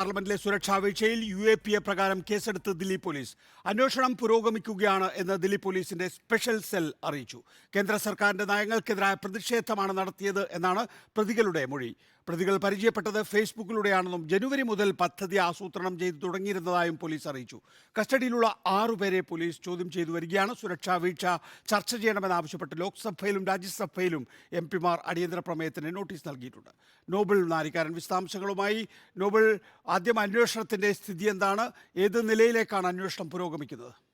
പാർലമെന്റിലെ സുരക്ഷാ വീഴ്ചയിൽ യു എ പി എ പ്രകാരം കേസെടുത്ത് ദില്ലി പോലീസ്. അന്വേഷണം പുരോഗമിക്കുകയാണ് എന്ന് ദില്ലി പോലീസിന്റെ സ്പെഷ്യൽ സെൽ അറിയിച്ചു. കേന്ദ്ര സർക്കാരിന്റെ നയങ്ങൾക്കെതിരായ പ്രതിഷേധമാണ് നടത്തിയത് എന്നാണ് പ്രതികളുടെ മൊഴി. പ്രതികൾ പരിചയപ്പെട്ടത് ഫേസ്ബുക്കിലൂടെയാണെന്നും ജനുവരി മുതൽ പദ്ധതി ആസൂത്രണം ചെയ്തു തുടങ്ങിയിരുന്നതായും പോലീസ് അറിയിച്ചു. കസ്റ്റഡിയിലുള്ള ആറുപേരെ പോലീസ് ചോദ്യം ചെയ്തു വരികയാണ്. സുരക്ഷാ വീഴ്ച ചർച്ച ചെയ്യണമെന്നാവശ്യപ്പെട്ട് ലോക്സഭയിലും രാജ്യസഭയിലും എം പിമാർ അടിയന്തര പ്രമേയത്തിന് നോട്ടീസ് നൽകിയിട്ടുണ്ട്. നോബൽ നാരിക്കാരൻ വിശദാംശങ്ങളുമായി. നോബൽ ആദ്യം അന്വേഷണത്തിന്റെ സ്ഥിതി എന്താണ്? ഏത് നിലയിലേക്കാണ് അന്വേഷണം പുരോഗമിക്കുന്നത്?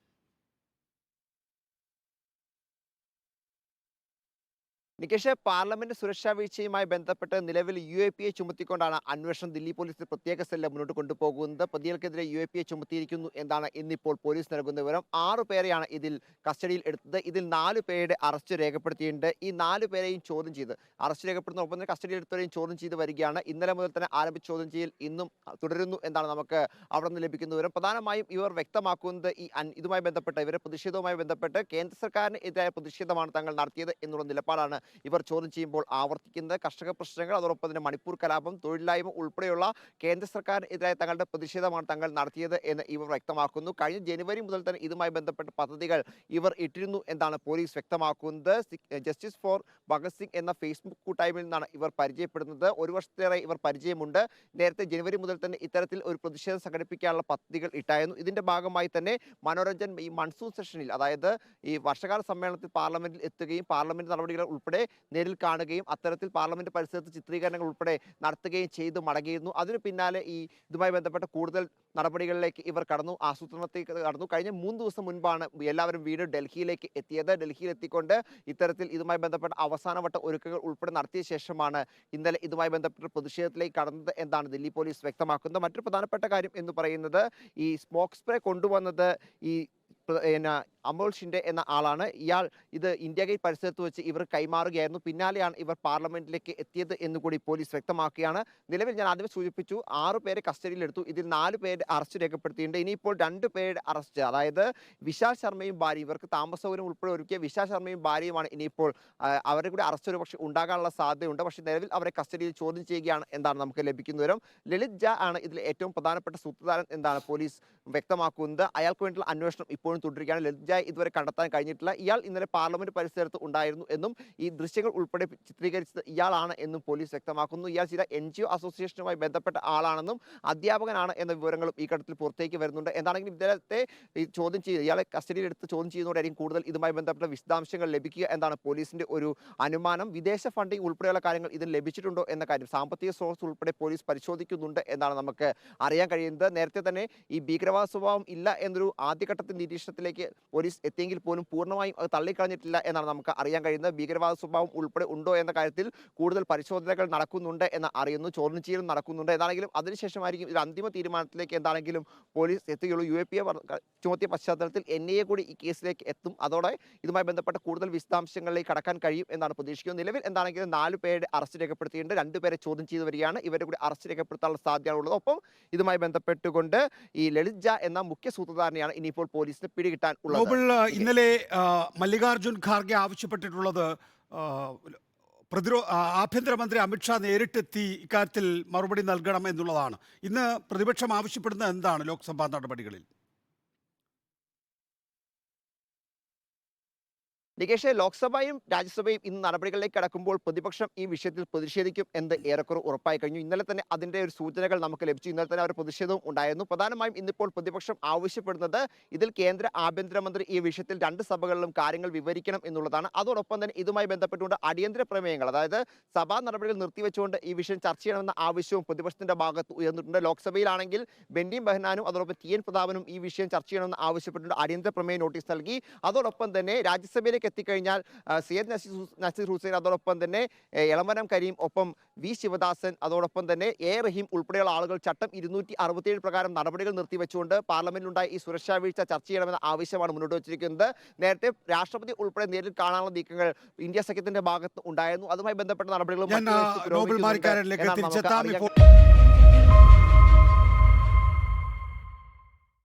നികേഷ് പാർലമെന്റ് സുരക്ഷാ വീഴ്ചയുമായി ബന്ധപ്പെട്ട് നിലവിൽ യു എ പി എ ചുമത്തിക്കൊണ്ടാണ് അന്വേഷണം ദില്ലി പോലീസ് പ്രത്യേക സെല്ല് മുന്നോട്ട് കൊണ്ടുപോകുന്നത്. പ്രതികൾക്കെതിരെ യു എ പി എ ചുമത്തിയിരിക്കുന്നു എന്നാണ് ഇന്നിപ്പോൾ പോലീസ് നൽകുന്ന വിവരം. ആറു പേരെയാണ് ഇതിൽ കസ്റ്റഡിയിൽ എടുത്തത്. ഇതിൽ നാല് പേരുടെ അറസ്റ്റ് രേഖപ്പെടുത്തിയിട്ടുണ്ട്. ഈ നാല് പേരെയും ചോദ്യം ചെയ്ത് അറസ്റ്റ് രേഖപ്പെടുത്തുന്ന ഒപ്പം തന്നെ കസ്റ്റഡിയിൽ എടുത്തവരെയും ചോദ്യം ചെയ്ത് വരികയാണ്. ഇന്നലെ മുതൽ തന്നെ ആരംഭിച്ച ചോദ്യം ചെയ്യൽ ഇന്നും തുടരുന്നു എന്നാണ് നമുക്ക് അവിടെ നിന്ന് ലഭിക്കുന്ന വിവരം. പ്രധാനമായും ഇവർ വ്യക്തമാക്കുന്നത് ഈ ഇതുമായി ബന്ധപ്പെട്ട് ഇവരെ പ്രതിഷേധവുമായി ബന്ധപ്പെട്ട് കേന്ദ്ര സർക്കാരിന് എതിരായ പ്രതിഷേധമാണ് തങ്ങൾ നടത്തിയത് എന്നുള്ള നിലപാടാണ് ഇവർ ചോദ്യം ചെയ്യുമ്പോൾ ആവർത്തിക്കുന്നത് കർഷക പ്രശ്നങ്ങൾ അതോടൊപ്പം തന്നെ മണിപ്പൂർ കലാപം തൊഴിലില്ലായ്മ ഉൾപ്പെടെയുള്ള കേന്ദ്ര സർക്കാരിനെതിരായ തങ്ങളുടെ പ്രതിഷേധമാണ് തങ്ങൾ നടത്തിയത് എന്ന് ഇവർ വ്യക്തമാക്കുന്നു. കഴിഞ്ഞ ജനുവരി മുതൽ തന്നെ ഇതുമായി ബന്ധപ്പെട്ട പദ്ധതികൾ ഇവർ ഇട്ടിരുന്നു എന്നാണ് പോലീസ് വ്യക്തമാക്കുന്നത്. ജസ്റ്റിസ് ഫോർ ഭഗത് സിംഗ് എന്ന ഫേസ്ബുക്ക് കൂട്ടായ്മയിൽ നിന്നാണ് ഇവർ പരിചയപ്പെടുന്നത്. ഒരു വർഷത്തേറെ ഇവർ പരിചയമുണ്ട്. നേരത്തെ ജനുവരി മുതൽ തന്നെ ഇത്തരത്തിൽ ഒരു പ്രതിഷേധം സംഘടിപ്പിക്കാനുള്ള പദ്ധതികൾ ഇട്ടായിരുന്നു. ഇതിന്റെ ഭാഗമായി തന്നെ മനോരഞ്ജൻ ഈ മൺസൂൺ സെഷനിൽ അതായത് ഈ വർഷകാല സമ്മേളനത്തിൽ പാർലമെന്റിൽ എത്തുകയും പാർലമെന്റ് നടപടികൾ ഉൾപ്പെടെ നേരിൽ കാണുകയും അത്തരത്തിൽ പാർലമെന്റ് പരിസരത്ത് ചിത്രീകരണങ്ങൾ ഉൾപ്പെടെ നടത്തുകയും ചെയ്തു മടങ്ങിയിരുന്നു. അതിനു പിന്നാലെ ഈ ഇതുമായി ബന്ധപ്പെട്ട കൂടുതൽ നടപടികളിലേക്ക് ഇവർ കടന്നു. ആസൂത്രണത്തേക്ക് കടന്നു. കഴിഞ്ഞ മൂന്ന് ദിവസം മുൻപാണ് എല്ലാവരും വീണ്ടും ഡൽഹിയിലേക്ക് എത്തിയത്. ഡൽഹിയിൽ എത്തിക്കൊണ്ട് ഇത്തരത്തിൽ ഇതുമായി ബന്ധപ്പെട്ട അവസാനവട്ട ഒരുക്കങ്ങൾ ഉൾപ്പെടെ നടത്തിയ ശേഷമാണ് ഇന്നലെ ഇതുമായി ബന്ധപ്പെട്ട പ്രതിഷേധത്തിലേക്ക് കടന്നത് എന്നാണ് ദില്ലി പോലീസ് വ്യക്തമാക്കുന്നത്. മറ്റൊരു പ്രധാനപ്പെട്ട കാര്യം എന്ന് പറയുന്നത് ഈ സ്മോക്ക് സ്പ്രേ കൊണ്ടുവന്നത് ഈ പിന്നെ അമോൾ ഷിൻഡെ എന്ന ആളാണ്. ഇയാൾ ഇത് ഇന്ത്യ ഗേറ്റ് പരിസരത്ത് വെച്ച് ഇവർ കൈമാറുകയായിരുന്നു. പിന്നാലെയാണ് ഇവർ പാർലമെന്റിലേക്ക് എത്തിയത് എന്നുകൂടി പോലീസ് വ്യക്തമാക്കുകയാണ്. നിലവിൽ ഞാൻ ആദ്യം സൂചിപ്പിച്ചു ആറു പേരെ കസ്റ്റഡിയിലെടുത്തു. ഇതിൽ നാല് പേര് അറസ്റ്റ് രേഖപ്പെടുത്തിയിട്ടുണ്ട്. ഇനിയിപ്പോൾ രണ്ട് പേരുടെ അറസ്റ്റ് അതായത് വിശാൽ ശർമ്മയും ഭാര്യ ഇവർക്ക് താമസ സൗകര്യം ഉൾപ്പെടെ ഒരുക്കിയ വിശാൽ ശർമ്മയും ഭാര്യയുമാണ് ഇനിയിപ്പോൾ അവരുടെ കൂടി അറസ്റ്റ് ഒരു പക്ഷേ ഉണ്ടാകാനുള്ള സാധ്യതയുണ്ട്. പക്ഷേ നിലവിൽ അവരെ കസ്റ്റഡിയിൽ ചോദ്യം ചെയ്യുകയാണ് എന്താണ് നമുക്ക് ലഭിക്കുന്ന വിവരം. ലളിത് ജ ആണ് ഇതിൽ ഏറ്റവും പ്രധാനപ്പെട്ട സൂത്രധാരൻ എന്താണ് പോലീസ് വ്യക്തമാക്കുന്നത്. അയാൾക്ക് വേണ്ടിയുള്ള അന്വേഷണം ഇപ്പോഴും തുടരുകയാണ് ലളിത് ജ ഇതുവരെ കണ്ടെത്താൻ കഴിഞ്ഞിട്ടില്ല. ഇയാൾ ഇന്നലെ പാർലമെന്റ് പരിസരത്ത് ഉണ്ടായിരുന്നു എന്നും ഈ ദൃശ്യങ്ങൾ ഉൾപ്പെടെ ചിത്രീകരിച്ചത് ഇയാളാണ് എന്നും പോലീസ് വ്യക്തമാക്കുന്നു. ഇയാൾ ചില എൻ ജി ഒ അസോസിയേഷനുമായി ബന്ധപ്പെട്ട ആളാണെന്നും അധ്യാപകനാണ് എന്ന വിവരങ്ങളും ഈ ഘട്ടത്തിൽ പുറത്തേക്ക് വരുന്നുണ്ട്. എന്താണെങ്കിലും ഇദ്ദേഹത്തെ ചോദ്യം ചെയ്ത് ഇയാളെ കസ്റ്റഡിയിലെടുത്ത് ചോദ്യം ചെയ്യുന്നതോടായിരിക്കും കൂടുതൽ ഇതുമായി ബന്ധപ്പെട്ട വിശദാംശങ്ങൾ ലഭിക്കുക എന്നാണ് പോലീസിന്റെ ഒരു അനുമാനം. വിദേശ ഫണ്ടിംഗ് ഉൾപ്പെടെയുള്ള കാര്യങ്ങൾ ഇതിന് ലഭിച്ചിട്ടുണ്ടോ എന്ന കാര്യം സാമ്പത്തിക സ്രോതസ് ഉൾപ്പെടെ പോലീസ് പരിശോധിക്കുന്നുണ്ട് എന്നാണ് നമുക്ക് അറിയാൻ കഴിയുന്നത്. നേരത്തെ തന്നെ ഈ ഭീകരവാദ സ്വഭാവം ഇല്ല എന്നൊരു ആദ്യഘട്ടത്തിൽ നിരീക്ഷണത്തിലേക്ക് പോലീസ് എത്തിയെങ്കിൽ പോലും പൂർണമായും അത് തള്ളിക്കളഞ്ഞിട്ടില്ല എന്നാണ് നമുക്ക് അറിയാൻ കഴിയുന്നത്. ഭീകരവാദ സ്വഭാവം ഉൾപ്പെടെ ഉണ്ടോ എന്ന കാര്യത്തിൽ കൂടുതൽ പരിശോധനകൾ നടക്കുന്നുണ്ട് എന്ന് അറിയുന്നു. ചോദ്യം ചെയ്യലും നടക്കുന്നുണ്ട്. എന്താണെങ്കിലും അതിനുശേഷമായിരിക്കും ഇത് അന്തിമ തീരുമാനത്തിലേക്ക് എന്താണെങ്കിലും പോലീസ് എത്തുകയുള്ളൂ. യു എ പി എ ചുമത്തിയ പശ്ചാത്തലത്തിൽ എൻ ഐ എ കൂടി ഈ കേസിലേക്ക് എത്തും. അതോടെ ഇതുമായി ബന്ധപ്പെട്ട കൂടുതൽ വിശദാംശങ്ങളിലേക്ക് കടക്കാൻ കഴിയും എന്നാണ് പ്രതീക്ഷിക്കുന്നത്. നിലവിൽ എന്താണെങ്കിലും നാല് പേരുടെ അറസ്റ്റ് രേഖപ്പെടുത്തിയിട്ടുണ്ട്. രണ്ടുപേരെ ചോദ്യം ചെയ്ത് വരികയാണ്. ഇവരെ കൂടി അറസ്റ്റ് രേഖപ്പെടുത്താനുള്ള സാധ്യതയാണുള്ളത്. ഒപ്പം ഇതുമായി ബന്ധപ്പെട്ടുകൊണ്ട് ഈ ലളിത് ജ എന്ന മുഖ്യ സൂത്രധാരനെയാണ് ഇനിയിപ്പോൾ പോലീസിന് പിടികിട്ടാൻ ഉള്ളത്. ഇന്നലെ മല്ലികാർജുൻ ഖാർഗെ ആവശ്യപ്പെട്ടിട്ടുള്ളത് പ്രതിരോധ പ്രതിരോ ആഭ്യന്തരമന്ത്രി അമിത്ഷാ നേരിട്ടെത്തി ഇക്കാര്യത്തിൽ മറുപടി നൽകണം എന്നുള്ളതാണ്. ഇന്ന് പ്രതിപക്ഷം ആവശ്യപ്പെടുന്നത് എന്താണ് ലോക്സഭാ നടപടികളിൽ? നികേഷ് ലോക്സഭയും രാജ്യസഭയും ഇന്ന് നടപടികളിലേക്ക് കടക്കുമ്പോൾ പ്രതിപക്ഷം ഈ വിഷയത്തിൽ പ്രതിഷേധിക്കും എന്ന് ഏറെക്കുറെ ഉറപ്പായി കഴിഞ്ഞു. ഇന്നലെ തന്നെ അതിന്റെ ഒരു സൂചനകൾ നമുക്ക് ലഭിച്ചു. ഇന്നലെ തന്നെ അവർ പ്രതിഷേധവും ഉണ്ടായിരുന്നു. പ്രധാനമായും ഇന്നിപ്പോൾ പ്രതിപക്ഷം ആവശ്യപ്പെടുന്നത് ഇതിൽ കേന്ദ്ര ആഭ്യന്തരമന്ത്രി ഈ വിഷയത്തിൽ രണ്ട് സഭകളിലും കാര്യങ്ങൾ വിവരിക്കണം എന്നുള്ളതാണ്. അതോടൊപ്പം തന്നെ ഇതുമായി ബന്ധപ്പെട്ടുകൊണ്ട് അടിയന്തര പ്രമേയങ്ങൾ അതായത് സഭാ നടപടികൾ നിർത്തിവെച്ചുകൊണ്ട് ഈ വിഷയം ചർച്ച ചെയ്യണമെന്ന ആവശ്യവും പ്രതിപക്ഷത്തിന്റെ ഭാഗത്ത് ഉയർന്നിട്ടുണ്ട്. ലോക്സഭയിലാണെങ്കിൽ ബെന്നി ബെഹനാനും അതോടൊപ്പം ടി എൻ പ്രതാപനും ഈ വിഷയം ചർച്ച ചെയ്യണമെന്ന് ആവശ്യപ്പെട്ടുകൊണ്ട് അടിയന്തര പ്രമേയ നോട്ടീസ് നൽകി. അതോടൊപ്പം തന്നെ രാജ്യസഭയിലേക്ക് എത്തിക്കഴിഞ്ഞാൽ ആ, സയ്യദ് നസീർ നസീർ ഹുസൈൻ അതോടൊപ്പം തന്നെ എളമരം കരീം ഒപ്പം വി ശിവദാസൻ അതോടൊപ്പം തന്നെ എ റഹീം ഉൾപ്പെടെയുള്ള ആളുകൾ ചട്ടം ഇരുന്നൂറ്റി അറുപത്തിയേഴ് പ്രകാരം നടപടികൾ നിർത്തിവെച്ചുകൊണ്ട് പാർലമെന്റിലുണ്ടായ ഈ സുരക്ഷാ വീഴ്ച ചർച്ച ചെയ്യണമെന്ന ആവശ്യമാണ് മുന്നോട്ട് വച്ചിരിക്കുന്നത്. നേരത്തെ രാഷ്ട്രപതി ഉൾപ്പെടെ നേരിൽ കാണാനുള്ള നീക്കങ്ങൾ ഇന്ത്യ സഖ്യത്തിന്റെ ഭാഗത്ത് ഉണ്ടായിരുന്നു. അതുമായി ബന്ധപ്പെട്ട നടപടികളും